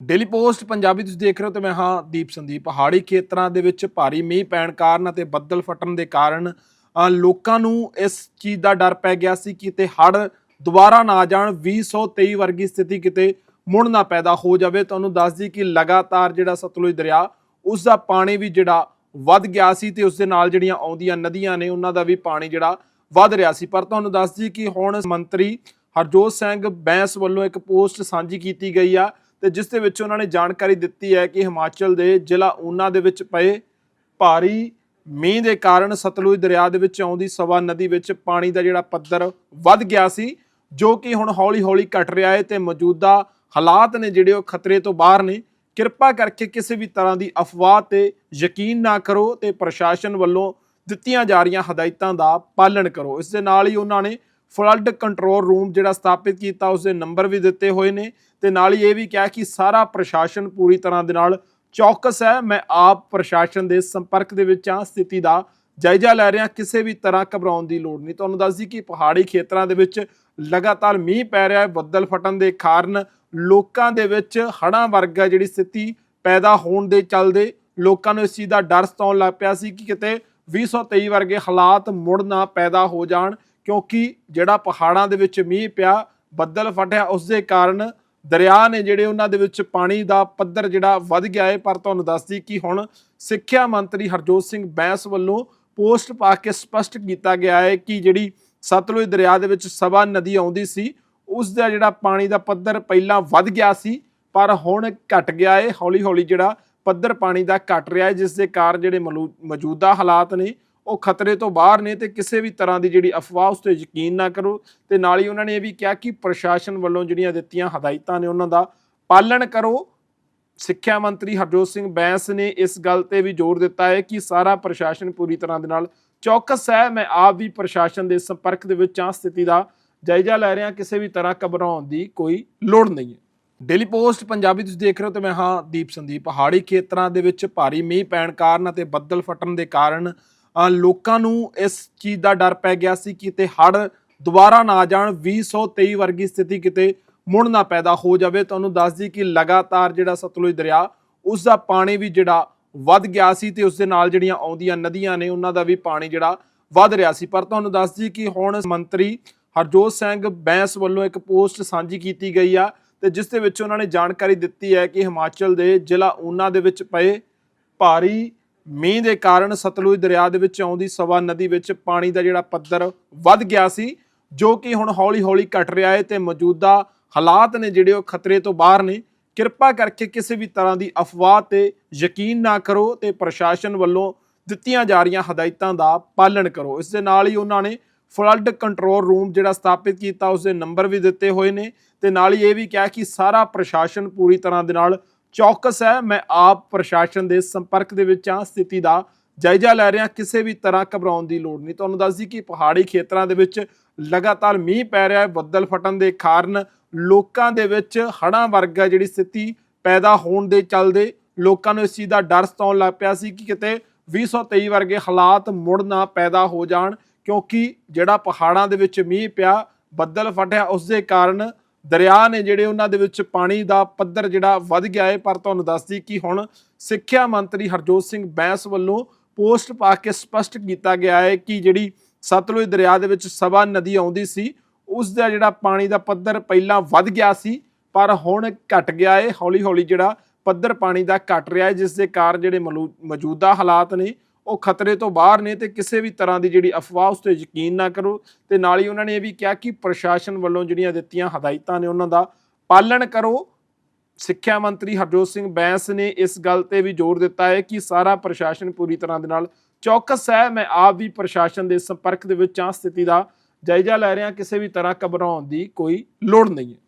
Daily post Punjabi ਤੁਸੀਂ ਦੇਖ ਰਹੇ ਹੋ ਤੇ ਮੈਂ ਹਾਂ ਦੀਪ ਸੰਦੀਪ। ਪਹਾੜੀ ਖੇਤਰਾਂ ਦੇ ਵਿੱਚ ਭਾਰੀ ਮੀਂਹ ਪੈਣ ਕਾਰਨ ਅਤੇ ਬੱਦਲ ਫਟਣ ਦੇ ਕਾਰਨ ਲੋਕਾਂ ਨੂੰ ਇਸ ਚੀਜ਼ ਦਾ ਡਰ ਪੈ ਗਿਆ ਸੀ ਕਿ ਤੇ ਹੜ ਦੁਬਾਰਾ ਨਾ ਆ ਜਾਣ 2023 ਵਰਗੀ ਸਥਿਤੀ ਕਿਤੇ ਮੁੜ ਨਾ ਪੈਦਾ ਹੋ ਜਾਵੇ। ਤੁਹਾਨੂੰ ਦੱਸ ਦਈ ਕਿ ਲਗਾਤਾਰ ਜਿਹੜਾ ਸਤਲੁਜ ਦਰਿਆ, ਉਸ ਦਾ ਪਾਣੀ ਵੀ ਜਿਹੜਾ ਵੱਧ ਗਿਆ ਸੀ ਤੇ ਉਸ ਦੇ ਨਾਲ ਜਿਹੜੀਆਂ ਆਉਂਦੀਆਂ ਨਦੀਆਂ ਨੇ, ਉਹਨਾਂ ਦਾ ਵੀ ਪਾਣੀ ਜਿਹੜਾ ਵੱਧ ਰਿਹਾ ਸੀ। ਪਰ ਤੁਹਾਨੂੰ ਦੱਸ ਦਈ ਕਿ ਹੁਣ ਮੰਤਰੀ ਹਰਜੋਤ ਸਿੰਘ ਬੈਂਸ ਵੱਲੋਂ ਇੱਕ ਪੋਸਟ ਸਾਂਝੀ ਕੀਤੀ ਗਈ ਆ ਤੇ ਜਿਸ ਦੇ ਵਿੱਚ ਉਹਨਾਂ ਨੇ ਜਾਣਕਾਰੀ ਦਿੱਤੀ ਹੈ ਕਿ ਹਿਮਾਚਲ ਦੇ ਜ਼ਿਲ੍ਹਾ ਊਨਾ ਦੇ ਵਿੱਚ ਪਏ ਭਾਰੀ ਮੀਂਹ ਦੇ ਕਾਰਨ ਸਤਲੁਜ ਦਰਿਆ ਦੇ ਵਿੱਚ ਆਉਂਦੀ ਸਵਾ ਨਦੀ ਵਿੱਚ ਪਾਣੀ ਦਾ ਜਿਹੜਾ ਪੱਧਰ ਵੱਧ ਗਿਆ ਸੀ, ਜੋ ਕਿ ਹੁਣ ਹੌਲੀ-ਹੌਲੀ ਘਟ ਰਿਹਾ ਹੈ ਤੇ ਮੌਜੂਦਾ ਹਾਲਾਤ ਨੇ ਜਿਹੜੇ ਉਹ ਖਤਰੇ ਤੋਂ ਬਾਹਰ ਨੇ। ਕਿਰਪਾ ਕਰਕੇ ਕਿਸੇ ਵੀ ਤਰ੍ਹਾਂ ਦੀ ਅਫਵਾਹ ਤੇ ਯਕੀਨ ਨਾ ਕਰੋ ਤੇ ਪ੍ਰਸ਼ਾਸਨ ਵੱਲੋਂ ਦਿੱਤੀਆਂ ਜਾ ਰਹੀਆਂ ਹਦਾਇਤਾਂ ਦਾ ਪਾਲਣ ਕਰੋ। ਇਸ ਦੇ ਨਾਲ ਹੀ ਉਹਨਾਂ ਨੇ ਫਲੱਡ ਕੰਟਰੋਲ ਰੂਮ ਜਿਹੜਾ ਸਥਾਪਿਤ ਕੀਤਾ ਉਸ ਦੇ ਨੰਬਰ ਵੀ ਦਿੱਤੇ ਹੋਏ ਨੇ ਤੇ ਨਾਲ ਹੀ ਇਹ ਵੀ ਕਿਹਾ ਕਿ ਸਾਰਾ ਪ੍ਰਸ਼ਾਸਨ ਪੂਰੀ ਤਰ੍ਹਾਂ ਦੇ ਨਾਲ ਚੌਕਸ ਹੈ। ਮੈਂ ਆਪ ਪ੍ਰਸ਼ਾਸਨ ਦੇ ਸੰਪਰਕ ਦੇ ਵਿੱਚ ਹਾਂ, ਸਥਿਤੀ ਦਾ ਜਾਇਜ਼ਾ ਲੈ ਰਿਹਾ, ਕਿਸੇ ਵੀ ਤਰ੍ਹਾਂ ਘਬਰਾਉਣ ਦੀ ਲੋੜ ਨਹੀਂ। ਤੁਹਾਨੂੰ ਦੱਸ ਦਈ ਕਿ ਪਹਾੜੀ ਖੇਤਰਾਂ ਦੇ ਵਿੱਚ ਲਗਾਤਾਰ ਮੀਂਹ ਪੈ ਰਿਹਾ ਹੈ, ਬੱਦਲ ਫਟਣ ਦੇ ਕਾਰਨ ਲੋਕਾਂ ਦੇ ਵਿੱਚ ਹੜ੍ਹਾਂ ਵਰਗਾ ਜਿਹੜੀ ਸਥਿਤੀ ਪੈਦਾ ਹੋਣ ਦੇ ਚੱਲਦੇ ਲੋਕਾਂ ਨੂੰ ਇਸ ਚੀਜ਼ ਦਾ ਡਰ ਸਤਾਉਣ ਲੱਗ ਪਿਆ ਸੀ ਕਿ ਕਿਤੇ 2023 ਵਰਗੇ ਹਾਲਾਤ ਮੁੜ ਨਾ ਪੈਦਾ ਹੋ ਜਾਣ। ਕਿਉਂਕਿ ਜਿਹੜਾ ਪਹਾੜਾਂ ਦੇ ਵਿੱਚ ਮੀਂਹ ਪਿਆ, ਬੱਦਲ ਫਟਿਆ ਉਸ ਦੇ ਕਾਰਨ ਦਰਿਆ ਨੇ ਜਿਹੜੇ ਉਹਨਾਂ ਦੇ ਵਿੱਚ ਪਾਣੀ ਦਾ ਪੱਧਰ ਜਿਹੜਾ ਵੱਧ ਗਿਆ ਹੈ ਪਰ ਤੁਹਾਨੂੰ ਦੱਸਦੀ ਕਿ ਹੁਣ ਸਿੱਖਿਆ ਮੰਤਰੀ ਹਰਜੋਤ ਸਿੰਘ ਬੈਂਸ ਵੱਲੋਂ ਪੋਸਟ ਪਾ ਕੇ ਸਪਸ਼ਟ ਕੀਤਾ ਗਿਆ ਹੈ ਕਿ ਜਿਹੜੀ ਸਤਲੁਜ ਦਰਿਆ ਦੇ ਵਿੱਚ ਸਵਾ ਨਦੀ ਆਉਂਦੀ ਸੀ ਉਸ ਦਾ ਜਿਹੜਾ ਪਾਣੀ ਦਾ ਪੱਧਰ ਪਹਿਲਾਂ ਵੱਧ ਗਿਆ ਸੀ, ਪਰ ਹੁਣ ਘਟ ਗਿਆ ਹੈ ਹੌਲੀ ਹੌਲੀ ਜਿਹੜਾ ਪੱਧਰ ਪਾਣੀ ਦਾ ਘਟ ਰਿਹਾ ਹੈ ਜਿਸ ਦੇ ਕਾਰਨ ਜਿਹੜੇ ਮਲੂ- ਮੌਜੂਦਾ ਹਾਲਾਤ ਨੇ ਉਹ ਖਤਰੇ ਤੋਂ ਬਾਹਰ ਨੇ ਤੇ ਕਿਸੇ ਵੀ ਤਰ੍ਹਾਂ ਦੀ ਜਿਹੜੀ ਅਫਵਾਹ ਉਸ ਤੇ ਯਕੀਨ ਨਾ ਕਰੋ। ਤੇ ਨਾਲ ਹੀ ਉਹਨਾਂ ਨੇ ਇਹ ਵੀ ਕਿਹਾ ਕਿ ਪ੍ਰਸ਼ਾਸਨ ਵੱਲੋਂ ਜਿਹੜੀਆਂ ਦਿੱਤੀਆਂ ਹਦਾਇਤਾਂ ਨੇ ਉਹਨਾਂ ਦਾ ਪਾਲਣ ਕਰੋ। ਸਿੱਖਿਆ ਮੰਤਰੀ ਹਰਜੋਤ ਸਿੰਘ ਬੈਂਸ ਨੇ ਇਸ ਗੱਲ ਤੇ ਵੀ ਜ਼ੋਰ ਦਿੱਤਾ ਹੈ ਕਿ ਸਾਰਾ ਪ੍ਰਸ਼ਾਸਨ ਪੂਰੀ ਤਰ੍ਹਾਂ ਦੇ ਨਾਲ ਚੌਕਸ ਹੈ। ਮੈਂ ਆਪ ਵੀ ਪ੍ਰਸ਼ਾਸਨ ਦੇ ਸੰਪਰਕ ਦੇ ਵਿੱਚ ਹਾਂ। ਸਥਿਤੀ ਦਾ ਜਾਇਜ਼ਾ ਲੈ ਰਿਹਾ, ਕਿਸੇ ਵੀ ਤਰ੍ਹਾਂ ਘਬਰਾਉਣ ਦੀ ਕੋਈ ਲੋੜ ਨਹੀਂ ਹੈ। ਡੇਲੀ ਪੋਸਟ, ਪੰਜਾਬੀ ਤੁਸੀਂ ਦੇਖ ਰਹੇ ਹੋ ਤੇ ਮੈਂ ਹਾਂ ਦੀਪ ਸੰਦੀਪ। ਪਹਾੜੀ ਖੇਤਰਾਂ ਦੇ ਵਿੱਚ ਭਾਰੀ ਮੀਂਹ ਪੈਣ ਕਾਰਨ ਅਤੇ ਬੱਦਲ ਫਟਣ ਦੇ ਕਾਰਨ ਲੋਕਾਂ ਨੂੰ ਇਸ ਚੀਜ਼ ਦਾ ਡਰ ਪੈ ਗਿਆ ਸੀ ਕਿ ਤੇ ਹੜ ਦੁਬਾਰਾ ਨਾ ਆ ਜਾਣ 2023 ਵਰਗੀ ਸਥਿਤੀ ਕਿਤੇ ਮੁੜ ਨਾ ਪੈਦਾ ਹੋ ਜਾਵੇ। ਤੁਹਾਨੂੰ ਦੱਸ ਦਈ ਕਿ ਲਗਾਤਾਰ ਜਿਹੜਾ ਸਤਲੁਜ ਦਰਿਆ, ਉਸ ਦਾ ਪਾਣੀ ਵੀ ਜਿਹੜਾ ਵੱਧ ਗਿਆ ਸੀ ਤੇ ਉਸ ਦੇ ਨਾਲ ਜਿਹੜੀਆਂ ਆਉਂਦੀਆਂ ਨਦੀਆਂ ਨੇ, ਉਹਨਾਂ ਦਾ ਵੀ ਪਾਣੀ ਜਿਹੜਾ ਵੱਧ ਰਿਹਾ ਸੀ। ਪਰ ਤੁਹਾਨੂੰ ਦੱਸ ਦਈ ਕਿ ਹੁਣ ਮੰਤਰੀ ਹਰਜੋਤ ਸਿੰਘ ਬੈਂਸ ਵੱਲੋਂ ਇੱਕ ਪੋਸਟ ਸਾਂਝੀ ਕੀਤੀ ਗਈ ਆ ਤੇ ਜਿਸ ਦੇ ਵਿੱਚ ਉਹਨਾਂ ਨੇ ਜਾਣਕਾਰੀ ਦਿੱਤੀ ਹੈ ਕਿ ਹਿਮਾਚਲ ਦੇ ਜ਼ਿਲ੍ਹਾ ਊਨਾ ਦੇ ਵਿੱਚ ਪਏ ਭਾਰੀ ਮੀਂਹ ਦੇ ਕਾਰਨ ਸਤਲੁਜ ਦਰਿਆ ਦੇ ਵਿੱਚ ਆਉਂਦੀ ਸਵਾ ਨਦੀ ਵਿੱਚ ਪਾਣੀ ਦਾ ਜਿਹੜਾ ਪੱਧਰ ਵੱਧ ਗਿਆ ਸੀ, ਜੋ ਕਿ ਹੁਣ ਹੌਲੀ-ਹੌਲੀ ਘਟ ਰਿਹਾ ਹੈ ਤੇ ਮੌਜੂਦਾ ਹਾਲਾਤ ਨੇ ਜਿਹੜੇ ਉਹ ਖਤਰੇ ਤੋਂ ਬਾਹਰ ਨੇ। ਕਿਰਪਾ ਕਰਕੇ ਕਿਸੇ ਵੀ ਤਰ੍ਹਾਂ ਦੀ ਅਫਵਾਹ ਤੇ ਯਕੀਨ ਨਾ ਕਰੋ ਤੇ ਪ੍ਰਸ਼ਾਸਨ ਵੱਲੋਂ ਦਿੱਤੀਆਂ ਜਾ ਰਹੀਆਂ ਹਦਾਇਤਾਂ ਦਾ ਪਾਲਣ ਕਰੋ। ਇਸ ਦੇ ਨਾਲ ਹੀ ਉਹਨਾਂ ਨੇ ਫਲੱਡ ਕੰਟਰੋਲ ਰੂਮ ਜਿਹੜਾ ਸਥਾਪਿਤ ਕੀਤਾ, ਉਸ ਦੇ ਨੰਬਰ ਵੀ ਦਿੱਤੇ ਹੋਏ ਨੇ ਤੇ ਨਾਲ ਹੀ ਇਹ ਵੀ ਕਿਹਾ ਕਿ ਸਾਰਾ ਪ੍ਰਸ਼ਾਸਨ ਪੂਰੀ ਤਰ੍ਹਾਂ ਦੇ ਨਾਲ ਚੌਕਸ ਹੈ। ਮੈਂ ਆਪ ਪ੍ਰਸ਼ਾਸਨ ਦੇ ਸੰਪਰਕ ਦੇ ਵਿੱਚ ਹਾਂ। ਸਥਿਤੀ ਦਾ ਜਾਇਜ਼ਾ ਲੈ ਰਿਹਾ। ਕਿਸੇ ਵੀ ਤਰ੍ਹਾਂ ਘਬਰਾਉਣ ਦੀ ਲੋੜ ਨਹੀਂ। ਤੁਹਾਨੂੰ ਦੱਸ ਦਈ ਕਿ ਪਹਾੜੀ ਖੇਤਰਾਂ ਦੇ ਵਿੱਚ ਲਗਾਤਾਰ ਮੀਂਹ ਪੈ ਰਿਹਾ ਹੈ। ਬੱਦਲ ਫਟਣ ਦੇ ਕਾਰਨ ਲੋਕਾਂ ਦੇ ਵਿੱਚ ਹੜ੍ਹਾਂ ਵਰਗਾ ਜਿਹੜੀ ਸਥਿਤੀ ਪੈਦਾ ਹੋਣ ਦੇ ਚੱਲਦੇ ਲੋਕਾਂ ਨੂੰ ਇਸ ਚੀਜ਼ ਦਾ ਡਰ ਸਤਾਉਣ ਲੱਗ ਪਿਆ ਸੀ ਕਿ ਕਿਤੇ 2023 ਵਰਗੇ ਹਾਲਾਤ ਮੁੜ ਨਾ ਪੈਦਾ ਹੋ ਜਾਣ। ਕਿਉਂਕਿ ਜਿਹੜਾ ਪਹਾੜਾਂ ਦੇ ਵਿੱਚ ਮੀਂਹ ਪਿਆ, ਬੱਦਲ ਫਟਿਆ ਉਸ ਦੇ ਕਾਰਨ ਦਰਿਆ ਨੇ ਜਿਹੜੇ ਉਹਨਾਂ ਦੇ ਵਿੱਚ ਪਾਣੀ ਦਾ ਪੱਧਰ ਜਿਹੜਾ ਵੱਧ ਗਿਆ ਹੈ, ਪਰ ਤੁਹਾਨੂੰ ਦੱਸਦੀ ਕਿ ਹੁਣ ਸਿੱਖਿਆ ਮੰਤਰੀ ਹਰਜੋਤ ਸਿੰਘ ਬੈਂਸ ਵੱਲੋਂ ਪੋਸਟ ਪਾ ਕੇ ਸਪਸ਼ਟ ਕੀਤਾ ਗਿਆ ਹੈ ਕਿ ਜਿਹੜੀ ਸਤਲੁਜ ਦਰਿਆ ਦੇ ਵਿੱਚ ਸਵਾ ਨਦੀ ਆਉਂਦੀ ਸੀ, ਉਸ ਦਾ ਜਿਹੜਾ ਪਾਣੀ ਦਾ ਪੱਧਰ ਪਹਿਲਾਂ ਵੱਧ ਗਿਆ ਸੀ, ਪਰ ਹੁਣ ਘਟ ਗਿਆ ਹੈ। ਹੌਲੀ ਹੌਲੀ ਜਿਹੜਾ ਪੱਧਰ ਪਾਣੀ ਦਾ ਘਟ ਰਿਹਾ ਹੈ, ਜਿਸ ਦੇ ਕਾਰਨ ਜਿਹੜੇ ਮਲੂ- ਮੌਜੂਦਾ ਹਾਲਾਤ ਨੇ ਉਹ ਖਤਰੇ ਤੋਂ ਬਾਹਰ ਨੇ ਤੇ ਕਿਸੇ ਵੀ ਤਰ੍ਹਾਂ ਦੀ ਜਿਹੜੀ ਅਫਵਾਹ ਉਸ ਤੇ ਯਕੀਨ ਨਾ ਕਰੋ। ਤੇ ਨਾਲ ਹੀ ਉਹਨਾਂ ਨੇ ਇਹ ਵੀ ਕਿਹਾ ਕਿ ਪ੍ਰਸ਼ਾਸਨ ਵੱਲੋਂ ਜਿਹੜੀਆਂ ਦਿੱਤੀਆਂ ਹਦਾਇਤਾਂ ਨੇ ਉਹਨਾਂ ਦਾ ਪਾਲਣ ਕਰੋ। ਸਿੱਖਿਆ ਮੰਤਰੀ ਹਰਜੋਤ ਸਿੰਘ ਬੈਂਸ ਨੇ ਇਸ ਗੱਲ ਤੇ ਵੀ ਜ਼ੋਰ ਦਿੱਤਾ ਹੈ ਕਿ ਸਾਰਾ ਪ੍ਰਸ਼ਾਸਨ ਪੂਰੀ ਤਰ੍ਹਾਂ ਦੇ ਨਾਲ ਚੌਕਸ ਹੈ। ਮੈਂ ਆਪ ਵੀ ਪ੍ਰਸ਼ਾਸਨ ਦੇ ਸੰਪਰਕ ਦੇ ਵਿੱਚ ਹਾਂ। ਸਥਿਤੀ ਦਾ ਜਾਇਜ਼ਾ ਲੈ ਰਿਹਾ। ਕਿਸੇ ਵੀ ਤਰ੍ਹਾਂ ਘਬਰਾਉਣ ਦੀ ਕੋਈ ਲੋੜ ਨਹੀਂ ਹੈ।